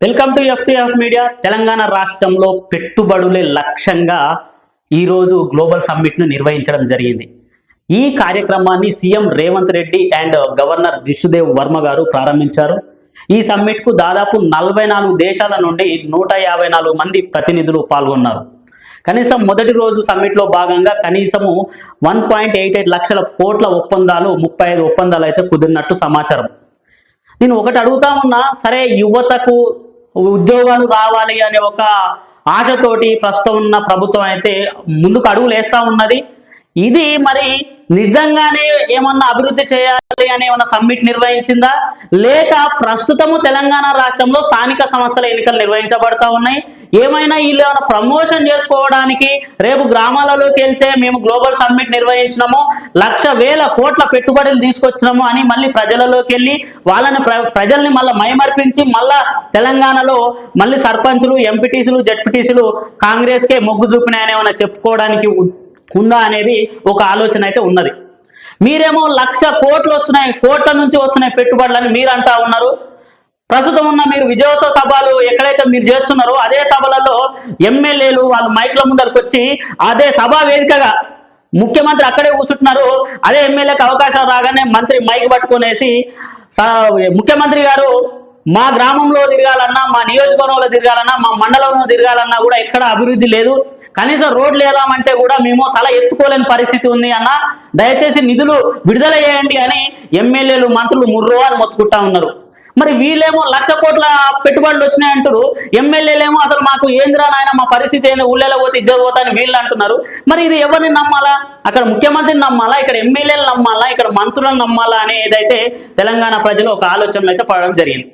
Welcome to FTF media Telangana రాష్ట్రంలో పెట్టుబడులే లక్ష్యంగా ఈరోజు గ్లోబల్ సమ్మిట్ను నిర్వహించడం జరిగింది. ఈ కార్యక్రమాన్ని CM Revanth Reddy and governor Vishnudev Varma garu ప్రారంభించారు. ఈ సమ్మిట్కు దాదాపు నలభై నాలుగు దేశాల నుండి నూట యాభై నాలుగు మంది ప్రతినిధులు పాల్గొన్నారు. కనీసం మొదటి రోజు సమ్మిట్లో భాగంగా కనీసము వన్ పాయింట్ ఎయిట్ ఎయిట్ లక్షల కోట్ల ఒప్పందాలు ముప్పై ఐదు ఒప్పందాలు అయితే కుదిరినట్టు సమాచారం. నేను ఒకటి అడుగుతా ఉన్నా సరే యువతకు ఉద్యోగాలు రావాలి అనే ఒక ఆశతోటి ప్రస్తుతం ఉన్న ప్రభుత్వం అయితే ముందుకు అడుగులు వేస్తా ఉన్నది. ఇది మరి నిజంగానే ఏమన్నా అభివృద్ధి చేయాలి అనే ఏమన్నా సమ్మిట్ నిర్వహించిందా? లేక ప్రస్తుతము తెలంగాణ రాష్ట్రంలో స్థానిక సంస్థల ఎన్నికలు నిర్వహించబడతా ఉన్నాయి. ఏమైనా వీళ్ళు ఏమైనా ప్రమోషన్ చేసుకోవడానికి రేపు గ్రామాలలోకి వెళ్తే మేము గ్లోబల్ సమ్మిట్ నిర్వహించినాము లక్ష వేల కోట్ల పెట్టుబడులు తీసుకొచ్చినాము అని మళ్ళీ ప్రజలలోకి వెళ్ళి వాళ్ళని ప్ర- ప్రజల్ని మళ్ళీ మైమర్పించి మళ్ళా తెలంగాణలో మళ్ళీ సర్పంచులు ఎంపీటీసీలు జడ్పీటీసీలు కాంగ్రెస్కే మొగ్గు చూపినాయని ఏమైనా చెప్పుకోవడానికి ఉ- ఉందా అనేది ఒక ఆలోచన అయితే ఉన్నది. మీరేమో లక్ష కోట్లు వస్తున్నాయి కోట్ల నుంచి వస్తున్నాయి పెట్టుబడులని మీరు అంటా ఉన్నారు. ప్రస్తుతం ఉన్న మీరు విజయోత్సవ సభలు ఎక్కడైతే మీరు చేస్తున్నారో అదే సభలలో ఎమ్మెల్యేలు వాళ్ళు మైక్ల ముందరకు వచ్చి అదే సభా వేదికగా ముఖ్యమంత్రి అక్కడే కూర్చుంటున్నారు. అదే ఎమ్మెల్యేకి అవకాశం రాగానే మంత్రి మైక్ పట్టుకునేసి ముఖ్యమంత్రి గారు మా గ్రామంలో తిరగాలన్నా మా నియోజకవర్గంలో తిరగాలన్నా మా మండలంలో తిరగాలన్నా కూడా ఎక్కడ అభివృద్ధి లేదు. కనీసం రోడ్లు వేదామంటే కూడా మేము తల ఎత్తుకోలేని పరిస్థితి ఉంది అన్న దయచేసి నిధులు విడుదల చేయండి అని ఎమ్మెల్యేలు మంత్రులు ముర్రో అని మొత్తుకుంటా ఉన్నారు. మరి వీళ్ళేమో లక్ష కోట్ల పెట్టుబడులు వచ్చినాయి అంటారు ఎమ్మెల్యేలేమో అసలు మాకు ఏంద్రా నాయన మా పరిస్థితి ఏంది? ఊళ్ళలో పోతే ఇద్దరు పోతా అని వీళ్ళు అంటున్నారు. మరి ఇది ఎవరిని నమ్మాలా? అక్కడ ముఖ్యమంత్రిని నమ్మాలా? ఇక్కడ ఎమ్మెల్యేలు నమ్మాలా? ఇక్కడ మంత్రులను నమ్మాలా? అనేది అయితే తెలంగాణ ప్రజలు ఒక ఆలోచనలు అయితే పడడం జరిగింది.